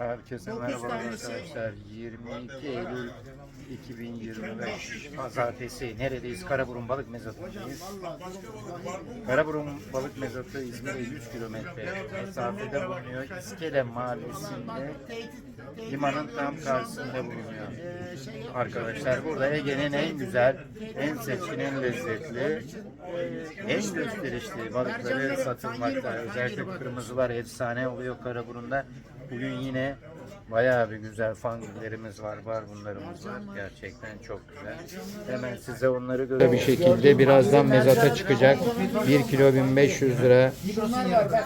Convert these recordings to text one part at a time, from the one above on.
Herkese merhaba arkadaşlar. 22 Eylül 2025 Pazartesi. Neredeyiz? Karaburun Balık Mezatı'ndayız. Karaburun Balık Mezatı İzmir'e 100 kilometre mesafede bulunuyor. İskele Mahallesi'nde limanın tam karşısında bulunuyor. Arkadaşlar burada Ege'nin en güzel, en seçkin, en lezzetli, en gösterişli balıkları satılmakta. Özellikle kırmızılar efsane oluyor Karaburun'da. Bugün yine bayağı bir güzel fangillerimiz var, var bunlarımız var. Gerçekten çok güzel. Hemen size onları göstereyim. Bir şekilde birazdan mezata çıkacak. 1 kilo 1500 lira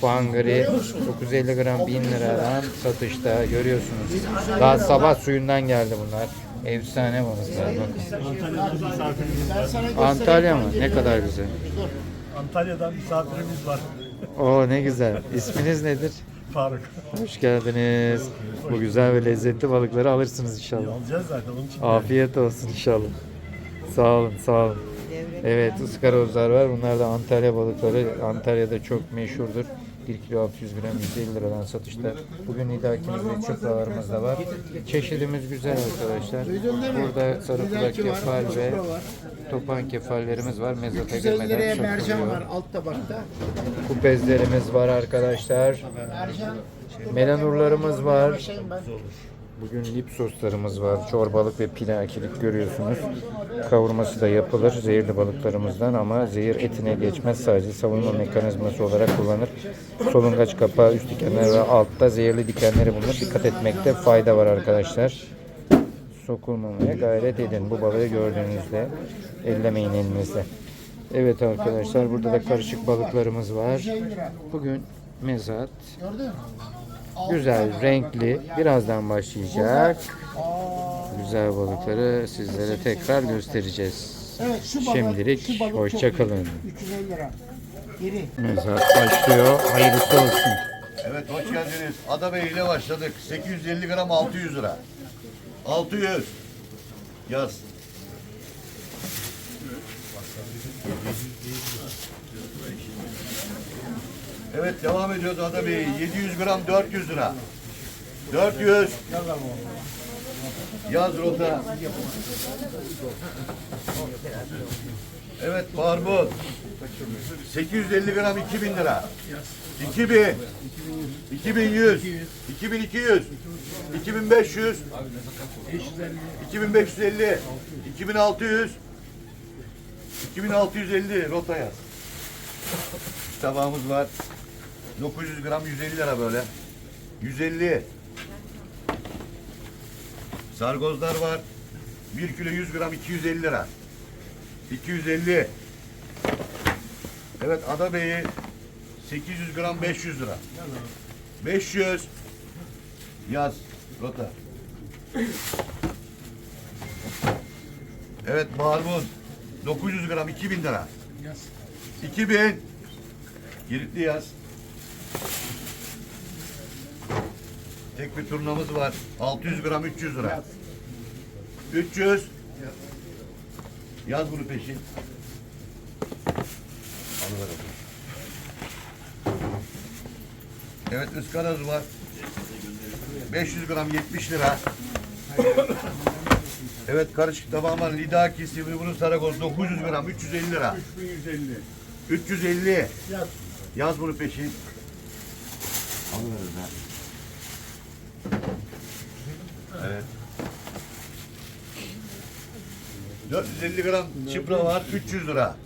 fangiri 950 gram 1000 liradan satışta görüyorsunuz. Daha sabah suyundan geldi bunlar. Efsane balıklar bakın. Antalya mı? Ne kadar güzel. Antalya'dan misafirimiz var. Oo ne güzel. İsminiz nedir? Faruk. Hoş geldiniz. Bu güzel ve lezzetli balıkları alırsınız inşallah. Alacağız zaten onun için. Afiyet olsun inşallah. Sağ olun, sağ olun. Evet, ıskarozlar var. Bunlar da Antalya balıkları. Antalya'da çok meşhurdur. 1 kilo 600 gram 150 liradan satışta. Bugün idakimiz ve da var. Çeşidimiz güzel arkadaşlar. Burada sarı kulak kefal ve topan kefallerimiz var. Mezata 150 liraya girmeden mercan var alt tabakta. Kupezlerimiz var arkadaşlar. Mercan. Melanurlarımız var. Bugün lip soslarımız var. Çorbalık ve pilakilik görüyorsunuz. Kavurması da yapılır zehirli balıklarımızdan ama zehir etine geçmez. Sadece savunma mekanizması olarak kullanır. Solungaç kapağı, üst dikenler ve altta zehirli dikenleri bulunur. Dikkat etmekte fayda var arkadaşlar. Sokulmamaya gayret edin. Bu balığı gördüğünüzde ellemeyin elinizle. Evet arkadaşlar burada da karışık balıklarımız var. Bugün mezat? Güzel, renkli. Birazdan başlayacak. Güzel balıkları sizlere tekrar göstereceğiz. Evet şu balık. Şimdilik şu balık çok hoşça iyi. kalın. 350 lira. İri. Mezat başlıyor. Hayırlısı olsun. Evet hoş geldiniz. Adabey ile başladık. 850 gram 600 lira. 600. Yaz. Evet devam ediyoruz Adabey. 700 gram 400 lira. 400. Yaz rota. Evet barbun. 850 gram 2000 lira. 2000. 2100. 2200. 2500. 2550. 2600. 2650 rota yaz. Tabağımız var. 900 gram 150 lira böyle. 150. Sargozlar var. 1 kilo 100 gram 250 lira. 250. Evet Adabey'i 800 gram 500 lira. 500 yaz rota. Evet barbun 900 gram 2000 lira. 2000 Giritli yaz. Tek bir turnamız var. 600 gram 300 lira. 300 Yaz bunu peşin. Alıver. Evet ıskaroz var. 500 gram 70 lira. Evet karışık tabağım var. Lidaki Sivriburun Saragoz 900 gram 350 lira. 350. 350. Yaz bunu peşin. Alıver onu. Evet. 450 gram çıpra var 300 lira.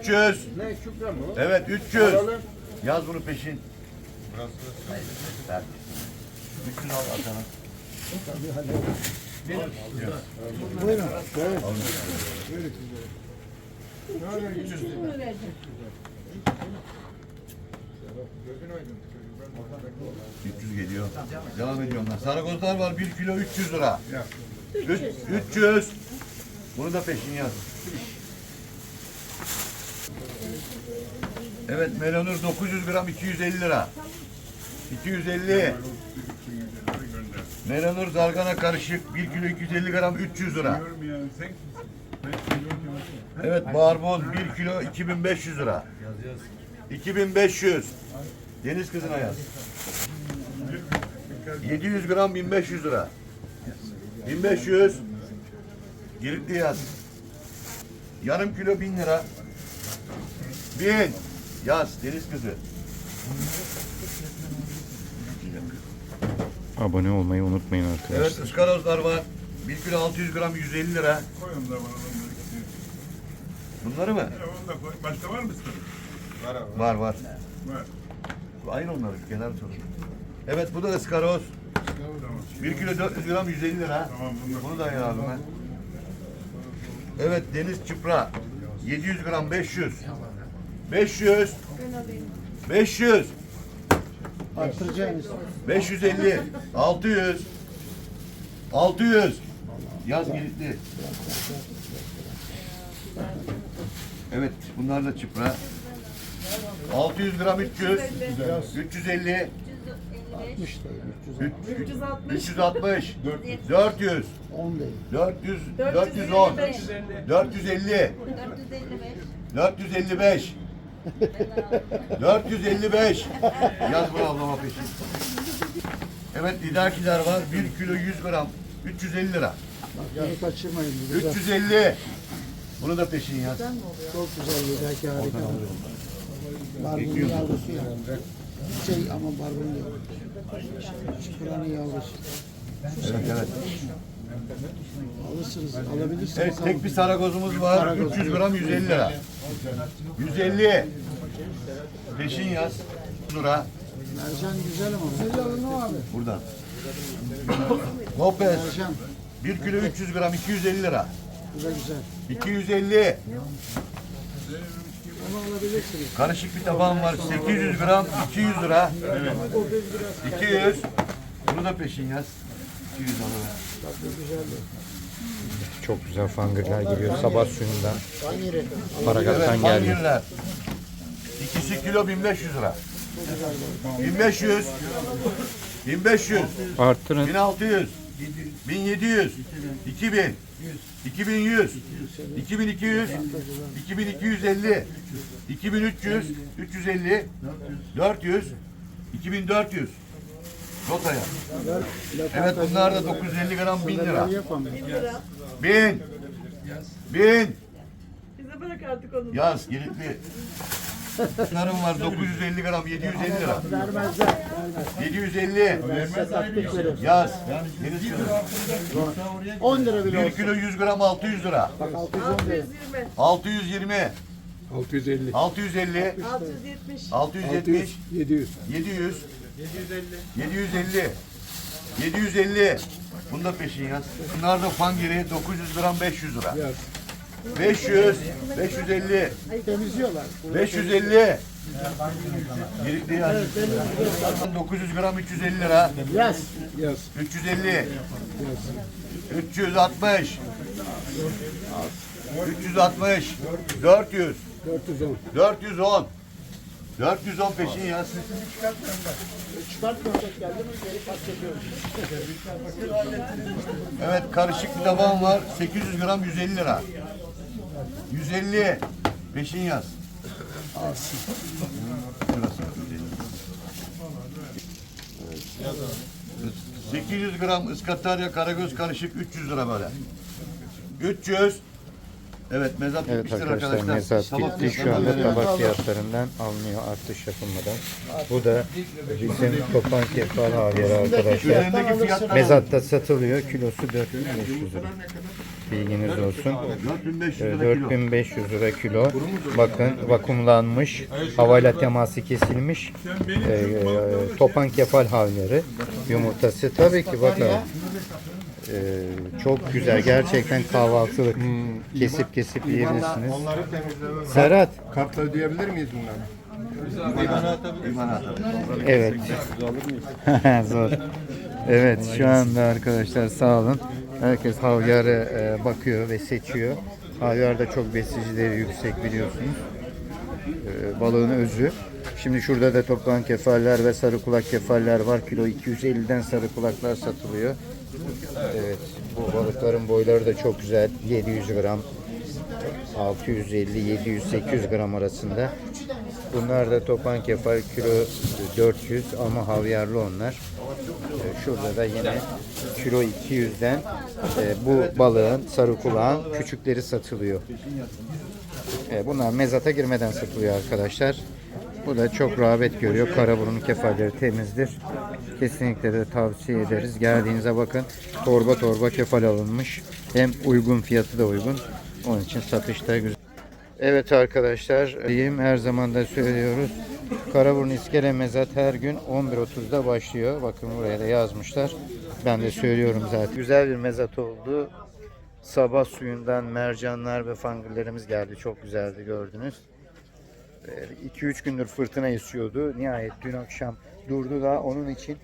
300. Ne şükran mı? Evet 300. Yaz bunu peşin. Ver. 300 al al sana. Buyurun. 300 geliyor. Devam ediyorum ben. Saragozlar var 1 kilo 300 lira. 300. 300. Bunu da peşin yaz. Evet melanur 900 gram 250 lira. 250. Melanur zargana karışık 1 kilo 250 gram 300 lira. Evet barbun 1 kilo 2500 lira. 2500. Deniz kızına yaz. 700 gram 1500 lira. 1500. Giritli yaz. Yarım kilo 1000 lira. 1000. Yaz deniz kızı. Abone olmayı unutmayın arkadaşlar. Evet ıskarozlar var. 1 kilo 600 gram 150 lira. Koy onu da bana onları. Bunları mı? Ya onu da koy. Başka var mı istedim? Var abi. Var var. Var. Aynı onları kenar sorun. Evet bu da ıskaroz. 1 kilo 400 gram 150 lira. Tamam bunu da ayır abime. Evet deniz çıpra. 700 gram 500. 500. 500. Arttıracağınız. 550. 600. 600. Yaz giritli. Evet bunlar da çıpra. 600 gram 300. 350. 60 değil. 300. 360. 400. 10 değil. 400. 410. 450. 455. 455. Yaz bunu ablama peşin. Evet lidakiler var. 1 kilo 100 gram. 350 lira. Bunu kaçırmayın. Bu Güzel. 350. Bunu da peşin yaz. Çok güzel bir belki harika. Barbunun yavrusu ya. Şey ama barbun değil. Çıkıranın yavrusu. Evet evet. Alırsınız, alabilirsiniz. Evet tek bir saragozumuz var. 300 gram 150 lira. 150. Peşin yaz. Lira. Mercan güzel ama. Güzel alın o abi. Buradan. Lopez. Mercan. 1 kilo 300 gram 250 lira. Bu da güzel. 250. Onu alabilirsiniz. Karışık bir tabağım var. 800 gram 200 lira. 200. Bunu da peşin yaz. 200 alır. Bak bu güzel. Çok güzel fangırlar geliyor. Sabah suyundan. Paragat'tan Evet, geldi. fangirler. İkisi kilo 1500 lira. 1500. 1500. Arttırın. 1600. 1700. 2000. 2100. 2200. 2250. 2300. 350. 400. 2400. Rotaya. Evet bunlar da 950 gram 1000 lira. Yapamıyor. 1000. 1000. Bize bırak artık onu. Yaz giritli. Bunların var 950 gram 750 lira. Vermezler. Vermez. 750. Size taktik verir. Yaz. Deniz kızı. 10 lira bile 1 olsun. kilo 100 gram 600 lira. Bak 610 değil. 620, 620. 650. 650. 670, 670. 700. 700. 750. 750. Bunu da peşin yaz. Bunlar da fangiri 900 gram 500 lira. 500. 550. Temizliyorlar. 550. Giritli yaz. 900 gram 350 lira. Yaz. Yaz. 350. 360. 360. 400. 410. 410. 410 peşin yaz. Çıkartmasak geldi mi geri. Evet karışık bir tabağım var. 800 gram 150 lira. 150. Peşin yaz. 150. 800 gram ıskatarya karagöz karışık 300 lira böyle. 300. Evet mezat Evet bitmiştir arkadaşlar arkadaşlar. mezat Sabah bitti. Şu anda tabak fiyatlarından alınıyor artış yapılmadan. Bu da bizim topan kefal havyarı arkadaşlar. Üzerindeki fiyatlar Mezatta satılıyor. Kilosu 4500 lira. Bilginiz olsun. 4500 Ee, lira kilo. 4500 lira kilo. Bakın vakumlanmış. Havayla teması kesilmiş. Ee, e, topan kefal havyarı. Yumurtası. Tabii ki bakın. Ee, çok güzel. Gerçekten kahvaltılık. Kesip kesip yiyebilirsiniz. Serhat. Kartla ödeyebilir miyiz bunları? Evet. Zor. Evet şu anda arkadaşlar sağ olun. Herkes havyara e, bakıyor ve seçiyor. Havyar da çok besicileri yüksek biliyorsunuz. E, balığın özü. Şimdi şurada da toplan kefaller ve sarı kulak kefaller var. Kilo 250'den sarı kulaklar satılıyor. Evet bu balıkların boyları da çok güzel. 700 gram 650, 700, 800 gram arasında. Bunlar da topan kefal kilo 400 ama havyarlı onlar. Ee, Şurada da yine kilo 200'den e, bu balığın sarı kulağın küçükleri satılıyor. E, Bunlar mezata girmeden satılıyor arkadaşlar. Bu da çok rağbet görüyor. Karaburun kefalleri temizdir. Kesinlikle de tavsiye ederiz. Geldiğinize bakın. Torba torba kefal alınmış. Hem uygun fiyatı da uygun. Onun için satışta güzel. Evet arkadaşlar diyeyim her zaman da söylüyoruz. Karaburun İskele Mezat her gün 11.30'da başlıyor. Bakın buraya da yazmışlar. Ben de söylüyorum zaten. Güzel bir mezat oldu. Sabah suyundan mercanlar ve fangirlerimiz geldi. Çok güzeldi gördünüz. 2-3 gündür fırtına esiyordu. Nihayet dün akşam durdu da onun için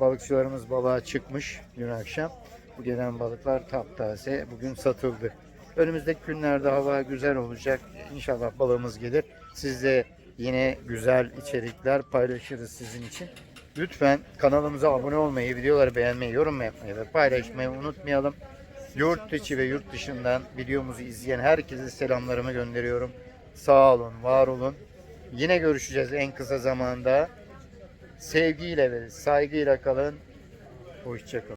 balıkçılarımız balığa çıkmış dün akşam. Bu gelen balıklar taptaze bugün satıldı. Önümüzdeki günlerde hava güzel olacak. İnşallah balığımız gelir. Siz de yine güzel içerikler paylaşırız sizin için. Lütfen kanalımıza abone olmayı, videoları beğenmeyi, yorum yapmayı ve paylaşmayı unutmayalım. Yurt içi ve yurt dışından videomuzu izleyen herkese selamlarımı gönderiyorum. Sağ olun, var olun. Yine görüşeceğiz en kısa zamanda. Sevgiyle ve saygıyla kalın. Hoşçakalın.